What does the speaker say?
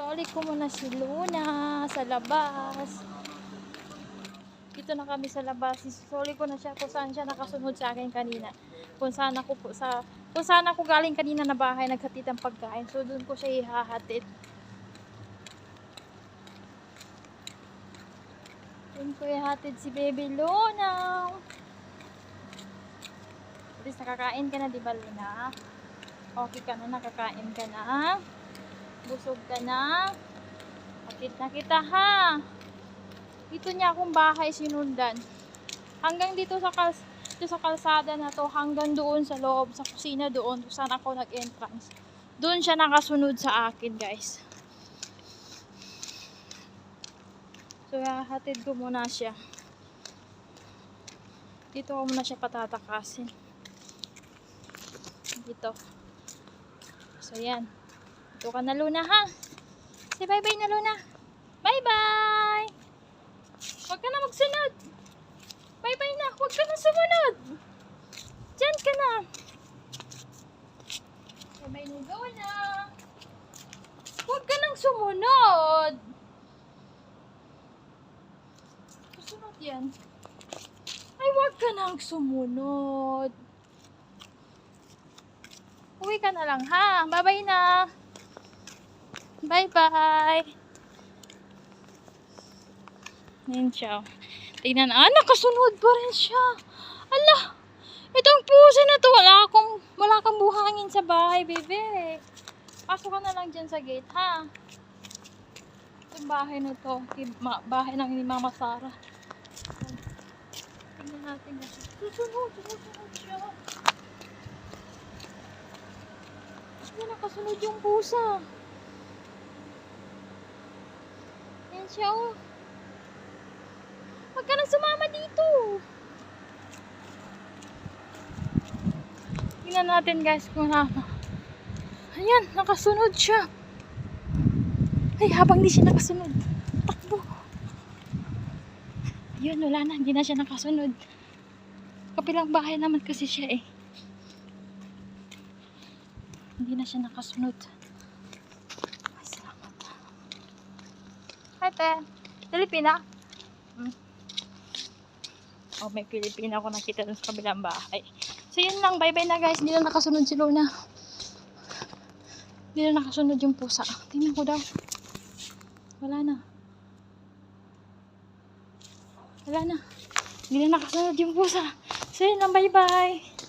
Soli ko muna si Luna sa labas. Dito na kami sa labas. Soli ko na siya kung saan siya nakasunod sa akin kanina. Kung saan ako po sa kung saan ako galing kanina na bahay naghatid ng pagkain. So doon ko siya ihahatid. Doon ko ihahatid si Baby Luna. At least nakakain ka na, di ba Luna? Okay ka na, nakakain ka na. Busog ka na. Akit na kita ha. Dito niya akong bahay sinundan. Hanggang dito sa kals dito sa kalsada na to, hanggang doon sa loob, sa kusina doon, kung saan ako nag-entrance. Doon siya nakasunod sa akin, guys. So, hatid ko muna siya. Dito ko muna siya patatakasin. Dito. So, yan. Dito ka na, Luna, ha? Say bye-bye na, Luna. Bye-bye! Huwag ka na magsunod. Bye-bye na. Huwag ka na sumunod. Diyan ka na. Bye-bye na, Luna. Huwag ka nang sumunod. Susunod yan. Ay, huwag ka nang sumunod. Uwi ka na lang, ha? Bye-bye na. Bye-bye. Yan siya. Tingnan, ah, nakasunod pa rin siya. Ala, itong pusa na to, wala akong, wala kang buhangin sa bahay, bebe. Pasok ka na lang dyan sa gate, ha? Itong bahay na to, bahay ng ni Mama Sara. Tingnan natin. Susunod, susunod siya. Hindi nakasunod yung pusa. Yan siya, oh. Huwag ka nang sumama dito. Tingnan natin guys kung na. Ayan, nakasunod siya. Ay, habang di siya nakasunod. Takbo. Yun, wala na. Hindi na siya nakasunod. Kapilang bahay naman kasi siya eh. Hindi na siya nakasunod. Ay, salamat. Hi, te. Pilipina? Hmm. Oh, may Pilipina ako nakita dun sa kabilang bahay. So, yun lang. Bye-bye na, guys. Hindi na nakasunod si Luna. Hindi na nakasunod yung pusa. Tingnan ko daw. Wala na. Wala na. Hindi na nakasunod yung pusa. So, yun lang. Bye-bye.